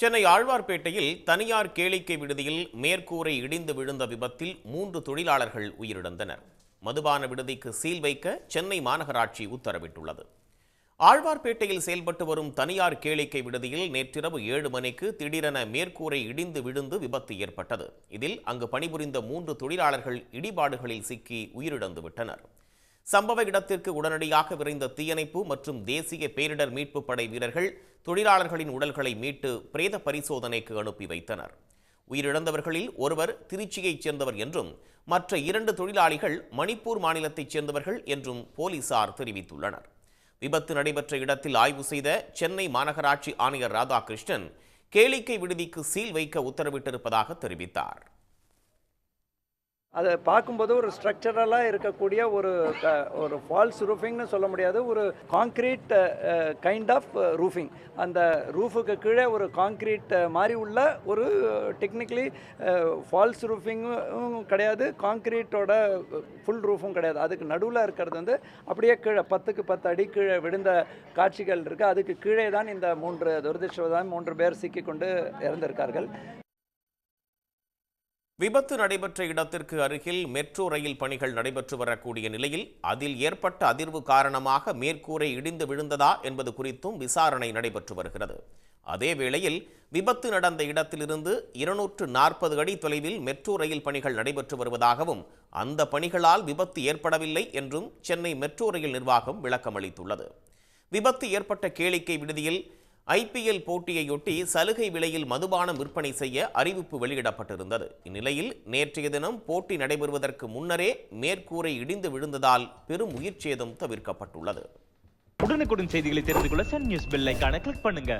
சென்னை ஆழ்வார்பேட்டையில் தனியார் கேளிக்கை விடுதியில் மேற்கூரை இடிந்து விழுந்த விபத்தில் மூன்று தொழிலாளர்கள் உயிரிழந்தனர். மதுபான விடுதிக்கு சீல் வைக்க சென்னை மாநகராட்சி உத்தரவிட்டுள்ளது. ஆழ்வார்பேட்டையில் செயல்பட்டு வரும் தனியார் கேளிக்கை விடுதியில் நேற்றிரவு ஏழு மணிக்கு திடீரென மேற்கூரை இடிந்து விழுந்து விபத்து ஏற்பட்டது. இதில் அங்கு பணிபுரிந்த மூன்று தொழிலாளர்கள் இடிபாடுகளில் சிக்கி உயிரிழந்து விட்டனர் சம்பவ இடத்திற்கு உடனடியாக விரைந்த தீயணைப்பு மற்றும் தேசிய பேரிடர் மீட்பு படை வீரர்கள் தொழிலாளர்களின் உடல்களை மீட்டு பிரேத பரிசோதனைக்கு அனுப்பி வைத்தனர். உயிரிழந்தவர்களில் ஒருவர் திருச்சியைச் சேர்ந்தவர் என்றும் மற்ற இரண்டு தொழிலாளிகள் மணிப்பூர் மாநிலத்தைச் சேர்ந்தவர்கள் என்றும் போலீசார் தெரிவித்துள்ளனர். விபத்து நடைபெற்ற இடத்தில் ஆய்வு செய்த சென்னை மாநகராட்சி ஆணையர் ராதாகிருஷ்ணன் கேளிக்கை விடுதிக்கு சீல் வைக்க உத்தரவிட்டிருப்பதாக தெரிவித்தார். அதை பார்க்கும்போது ஒரு ஸ்ட்ரக்சரலாக இருக்கக்கூடிய ஒரு ஒரு ஃபால்ஸ் ரூஃபிங்னு சொல்ல முடியாது ஒரு காங்க்ரீட் கைண்ட் ஆஃப் ரூஃபிங் அந்த ரூஃபுக்கு கீழே ஒரு காங்க்ரீட் மாதிரி உள்ள ஒரு டெக்னிக்கலி ஃபால்ஸ் ரூஃபிங்கும் கிடையாது காங்க்ரீட்டோட ஃபுல் ரூஃபும் கிடையாது. அதுக்கு நடுவில் இருக்கிறது வந்து அப்படியே கீழே பத்துக்கு பத்து அடி கீழே விழுந்த காட்சிகள் இருக்குது அதுக்கு கீழே தான் இந்த மூன்று துரதிருஷ்டவதான் மூன்று பேர் சிக்கிக்கொண்டு இறந்திருக்கார்கள். விபத்து நடைபெற்ற இடத்திற்கு அருகில் மெட்ரோ ரயில் பணிகள் நடைபெற்று வரக்கூடிய நிலையில் அதில் ஏற்பட்ட அதிர்வு காரணமாக மேற்கூரை இடிந்து விழுந்ததா என்பது குறித்தும் விசாரணை நடைபெற்று வருகிறது. அதே வேளையில் விபத்து நடந்த இடத்திலிருந்து இருநூற்று நாற்பது அடி தொலைவில் மெட்ரோ ரயில் பணிகள் நடைபெற்று வருவதாகவும் அந்த பணிகளால் விபத்து ஏற்படவில்லை என்றும் சென்னை மெட்ரோ ரயில் நிர்வாகம் விளக்கமளித்துள்ளது. விபத்து ஏற்பட்ட கேளிக்கை விடுதியில் ஐபிஎல் போட்டியையொட்டி சலுகை விலையில் மதுபானம் விற்பனை செய்ய அறிவிப்பு வெளியிடப்பட்டிருந்தது. இந்நிலையில் நேற்றைய தினம் போட்டி நடைபெறுவதற்கு முன்னரே மேற்கூரை இடிந்து விழுந்ததால் பெரும் உயிர் சேதம் தவிர்க்கப்பட்டுள்ளது. உடனுக்குடன் செய்திகளை தெரிந்து கொள்ள சன் நியூஸ் பெல் கிளிக் பண்ணுங்க.